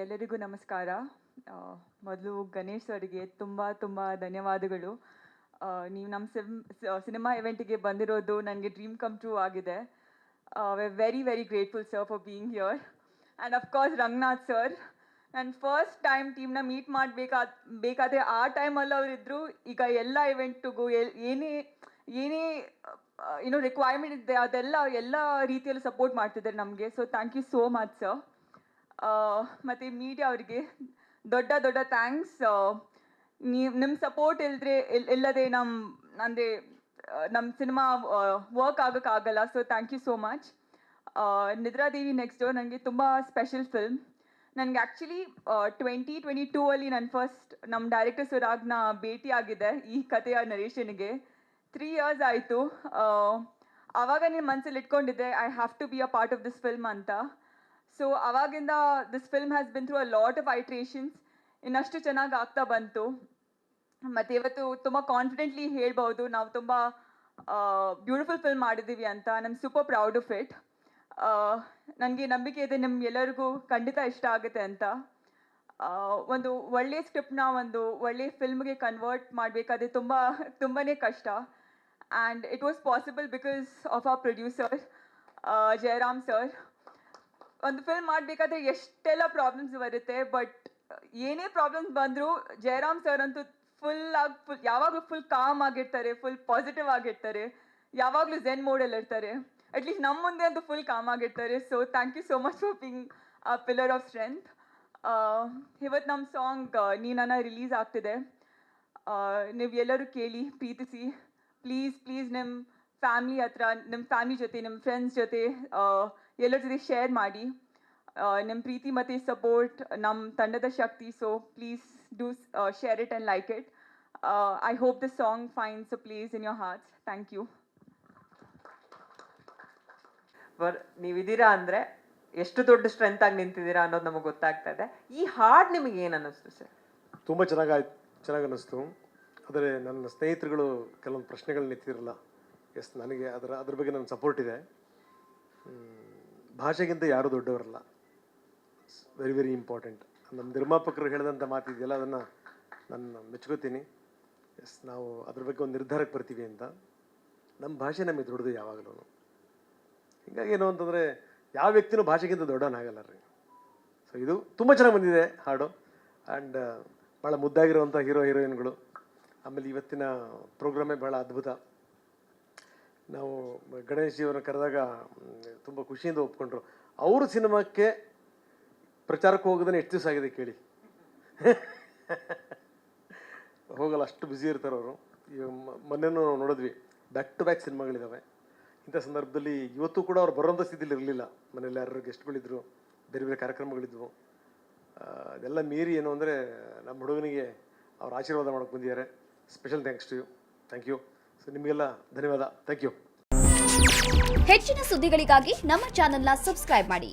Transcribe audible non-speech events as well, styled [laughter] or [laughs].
ಎಲ್ಲರಿಗೂ ನಮಸ್ಕಾರ. ಮೊದಲು ಗಣೇಶ್ ಅವರಿಗೆ ತುಂಬ ತುಂಬ ಧನ್ಯವಾದಗಳು. ನೀವು ನಮ್ಮ ಸಿಮ್ ಸಿನಿಮಾ ಇವೆಂಟಿಗೆ ಬಂದಿರೋದು ನನಗೆ ಡ್ರೀಮ್ ಕಮ್ ಟ್ರೂ ಆಗಿದೆ. ವೆ very very grateful sir for being here and of course Ranganath sir ನಾನು ಫಸ್ಟ್ ಟೈಮ್ ಟೀಮ್ನ ಮೀಟ್ ಮಾಡಬೇಕಾದ ಬೇಕಾದರೆ ಆ ಟೈಮಲ್ಲಿ ಅವರಿದ್ದರು ಈಗ ಎಲ್ಲ ಇವೆಂಟಿಗೂ ಎಲ್, ಏನೇ ಏನೇ ಏನೋ ರಿಕ್ವೈರ್ಮೆಂಟ್ ಇದೆ ಅದೆಲ್ಲ, ಎಲ್ಲ ರೀತಿಯಲ್ಲೂ ಸಪೋರ್ಟ್ ಮಾಡ್ತಿದ್ದಾರೆ ನಮಗೆ. So thank you so much sir ಮತ್ತು ಮೀಡಿಯಾ ಅವರಿಗೆ ದೊಡ್ಡ ದೊಡ್ಡ ಥ್ಯಾಂಕ್ಸ್ ನೀವು ನಿಮ್ಮ ಸಪೋರ್ಟ್ ಇಲ್ಲದ್ರೆ ಇಲ್ಲದೆ ನಮ್ಮ ಅಂದರೆ ನಮ್ಮ cinema work ಆಗೋಕ್ಕಾಗಲ್ಲ so thank you so much Nidradevi next ನನಗೆ ತುಂಬ ಸ್ಪೆಷಲ್ ಫಿಲ್ಮ್ ನನಗೆ ಆ್ಯಕ್ಚುಲಿ ಟ್ವೆಂಟಿ ಟ್ವೆಂಟಿ ಟೂ ಅಲ್ಲಿ ನಾನು ಫಸ್ಟ್ ನಮ್ಮ ಡೈರೆಕ್ಟರ್ ಸುರಾಗ್ನ ಭೇಟಿ ಆಗಿದೆ, ಈ ಕಥೆಯ ನರೇಶನಿಗೆ ತ್ರೀ ಇಯರ್ಸ್ ಆಯಿತು. ಆವಾಗ ನಿಮ್ಮ ಮನಸ್ಸಲ್ಲಿ ಇಟ್ಕೊಂಡಿದ್ದೆ I have to be a part of this film ಅಂತ. ಸೊ ಅವಾಗಿಂದ this film has been through a lot of iterations ಇನ್ನಷ್ಟು ಚೆನ್ನಾಗಿ ಆಗ್ತಾ ಬಂತು. ಮತ್ತು ಇವತ್ತು ತುಂಬ ಕಾನ್ಫಿಡೆಂಟ್ಲಿ ಹೇಳ್ಬೋದು ನಾವು ತುಂಬ ಬ್ಯೂಟಿಫುಲ್ ಫಿಲ್ಮ್ ಮಾಡಿದ್ದೀವಿ ಅಂತ. ನಮ್ಮ ಸೂಪರ್ ಪ್ರೌಡ್ ಆಫ್ ಇಟ್ ನನಗೆ ನಂಬಿಕೆ ಇದೆ ನಿಮ್ಮ ಎಲ್ಲರಿಗೂ ಖಂಡಿತ ಇಷ್ಟ ಆಗುತ್ತೆ ಅಂತ. ಒಂದು ಒಳ್ಳೆಯ ಸ್ಕ್ರಿಪ್ಟ್ನ ಒಂದು ಒಳ್ಳೆಯ ಫಿಲ್ಮ್ಗೆ ಕನ್ವರ್ಟ್ ಮಾಡಬೇಕಾದ್ರೆ ತುಂಬ ತುಂಬಾ ಕಷ್ಟ. And it was possible because of a producer Jayaram sir ಒಂದು ಫಿಲ್ಮ್ ಮಾಡಬೇಕಾದ್ರೆ ಎಷ್ಟೆಲ್ಲ ಪ್ರಾಬ್ಲಮ್ಸ್ ಬರುತ್ತೆ ಬಟ್ ಏನೇ ಪ್ರಾಬ್ಲಮ್ಸ್ ಬಂದರೂ ಜಯರಾಮ್ ಸರ್ ಅಂತೂ ಫುಲ್ ಆಗಿ ಫುಲ್ ಯಾವಾಗಲೂ ಫುಲ್ ಕಾಮ್ ಆಗಿರ್ತಾರೆ ಫುಲ್ ಪಾಸಿಟಿವ್ ಆಗಿರ್ತಾರೆ, ಯಾವಾಗಲೂ ಝೆನ್ ಮೋಡಲ್ಲಿ ಇರ್ತಾರೆ. ಅಟ್ಲೀಸ್ಟ್ ನಮ್ಮ ಮುಂದೆ ಅಂತೂ ಫುಲ್ ಕಾಮ್ ಆಗಿರ್ತಾರೆ. So thank you so much for being a pillar of strength ಇವತ್ತು ನಮ್ಮ ಸಾಂಗ್ ನೀನನ್ನ ರಿಲೀಸ್ ಆಗ್ತಿದೆ. ನೀವು ಎಲ್ಲರೂ ಕೇಳಿ, ಪ್ರೀತಿಸಿ. ಪ್ಲೀಸ್ ಪ್ಲೀಸ್ ನಿಮ್ಮ ಫ್ಯಾಮ್ಲಿ ಹತ್ರ ನಿಮ್ಮ ಫ್ಯಾಮ್ಲಿ ಜೊತೆ ನಿಮ್ಮ ಫ್ರೆಂಡ್ಸ್ ಜೊತೆ ಎಲ್ಲರ ಜೊತೆ ಶೇರ್ ಮಾಡಿ. ನಿಮ್ಮ ಪ್ರೀತಿ ಮತ್ತು ಸಪೋರ್ಟ್ ನಮ್ಮ ತಂಡದ ಶಕ್ತಿ. So please do share it and like it I hope the song finds a place in your hearts thank you ಬರ್ ನೀವಿದ್ದೀರಾ ಅಂದರೆ ಎಷ್ಟು ದೊಡ್ಡ ಸ್ಟ್ರೆಂತ್ ಆಗಿ ನಿಂತಿದ್ದೀರಾ ಅನ್ನೋದು ನಮಗೆ ಗೊತ್ತಾಗ್ತಾ ಇದೆ. ಈ ಹಾಡ್ ನಿಮಗೆ ಏನು ಅನ್ನಿಸ್ತು ಸರ್? ತುಂಬ ಚೆನ್ನಾಗಿ ಚೆನ್ನಾಗಿ ಅನ್ನಿಸ್ತು. ಆದರೆ ನನ್ನ ಸ್ನೇಹಿತರುಗಳು ಕೆಲವೊಂದು ಪ್ರಶ್ನೆಗಳನ್ನ ಎತ್ತಿರಲ್ಲ ಎಸ್ ನನಗೆ ಅದರ ಅದ್ರ ಬಗ್ಗೆ ನನ್ನ ಸಪೋರ್ಟ್ ಇದೆ. ಭಾಷೆಗಿಂತ ಯಾರೂ ದೊಡ್ಡವರಲ್ಲ. ವೆರಿ ವೆರಿ ಇಂಪಾರ್ಟೆಂಟ್ ನಮ್ಮ ನಿರ್ಮಾಪಕರು ಹೇಳಿದಂಥ ಮಾತಿದೆಯಲ್ಲ ಅದನ್ನು ನಾನು ಮೆಚ್ಕೋತೀನಿ. ಎಸ್ ನಾವು ಅದ್ರ ಬಗ್ಗೆ ಒಂದು ನಿರ್ಧಾರಕ್ಕೆ ಬರ್ತೀವಿ ಅಂತ. ನಮ್ಮ ಭಾಷೆ ನಮಗೆ ದೊಡ್ಡದು ಯಾವಾಗಲೂ. ಹೀಗಾಗಿ ಏನು ಅಂತಂದರೆ, ಯಾವ ವ್ಯಕ್ತಿನೂ ಭಾಷೆಗಿಂತ ದೊಡ್ಡವನಾಗಲ್ಲ ರೀ. ಸೊ ಇದು ತುಂಬ ಚೆನ್ನಾಗಿ ಬಂದಿದೆ ಹಾಡು. ಆ್ಯಂಡ್ ಭಾಳ ಮುದ್ದಾಗಿರುವಂಥ ಹೀರೋ, ಹೀರೋಯಿನ್ಗಳು. ಆಮೇಲೆ ಇವತ್ತಿನ ಪ್ರೋಗ್ರಾಮೇ ಭಾಳ ಅದ್ಭುತ. ನಾವು ಗಣೇಶ್ ಜೀವನ ಕರೆದಾಗ ತುಂಬ ಖುಷಿಯಿಂದ ಒಪ್ಕೊಂಡ್ರು. ಅವರು ಸಿನಿಮಾಕ್ಕೆ ಪ್ರಚಾರಕ್ಕೆ ಹೋಗೋದನ್ನ ಎಷ್ಟು ದಿವಸ ಆಗಿದೆ ಕೇಳಿ? [laughs] ಹೋಗಲ್ಲ, ಅಷ್ಟು ಬ್ಯುಸಿ ಇರ್ತಾರೆ ಅವರು. ಈಗ ಮೊನ್ನೆನೂ ನಾವು ನೋಡಿದ್ವಿ ಬ್ಯಾಕ್ ಟು ಬ್ಯಾಕ್ ಸಿನಿಮಾಗಳಿದ್ದಾವೆ ಇಂಥ ಸಂದರ್ಭದಲ್ಲಿ ಇವತ್ತು ಕೂಡ ಅವ್ರು ಬರೋಂಥ ಸ್ಥಿತಿಲಿ ಇರಲಿಲ್ಲ. ಮನೇಲಿ ಯಾರು ಗೆಸ್ಟ್ಗಳಿದ್ರು ಬೇರೆ ಬೇರೆ ಕಾರ್ಯಕ್ರಮಗಳಿದ್ವು. ಅದೆಲ್ಲ ಮೀರಿ ಏನು ಅಂದರೆ, ನಮ್ಮ ಹುಡುಗನಿಗೆ ಅವ್ರು ಆಶೀರ್ವಾದ ಮಾಡೋಕೆ ಬಂದಿದ್ದಾರೆ. Special thanks to you thank you ನಿಮಗೆಲ್ಲ ಧನ್ಯವಾದ. ಥ್ಯಾಂಕ್ ಯು ಹೆಚ್ಚಿನ ಸುದ್ದಿಗಳಿಗಾಗಿ ನಮ್ಮ ಚಾನೆಲ್ನ ಸಬ್ಸ್ಕ್ರೈಬ್ ಮಾಡಿ.